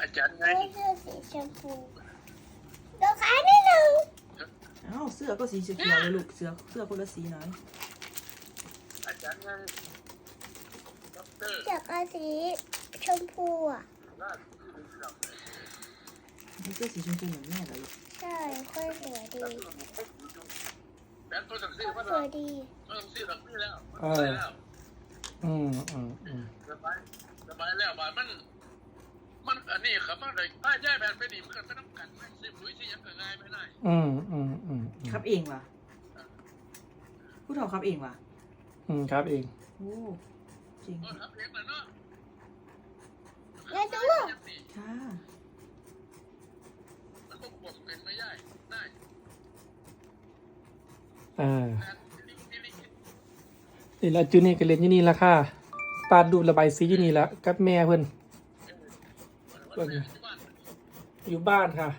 อาจารย์ไงไม่เสื้อสีชมพูตัวขายนิดหนึ่งอ้าวเสื้อก็สีเขียวๆเลยลูกเสื้อเสื้อคนละสีหน่อยอาจารย์ไงด็อกเตอร์จากอาสีชมพูอะล่านี่เสื้อสีชมพูเหมือนแม่เลยใช่ค่อยสวยดีแบงค์ตัวสั่งซื้อมาสแล้ววยดีตัวสั่งซื้อหลังนี้แล้วเอออืมอืมอืม สบายสบายแล้วบาดมัน มั นอันนี้ครับมันเลยถ้าย้ายแบนไปดีมันก็ไม่ต้องกันไม่ซื้อปุ๋ยที่ยังก็ง่ายไม่ได้อืมอืมอืมอืมขับเองว่ะผู้เฒ่าขับเองว่ะอืมครับเองโอ้จริงก็ครับเองนะเนาะแล้วดูค่ะมันก็ควบเป็นไม่ได้ได้อ่าแต่ลิงลิงนี่ละจูนี่ก็เรียนที่นี่ละค่ะปาดดูระบายสีอยู่นี่ละกับแม่เพิ่นวันนี้ที่บ้าน อยู่บ้านค่ะ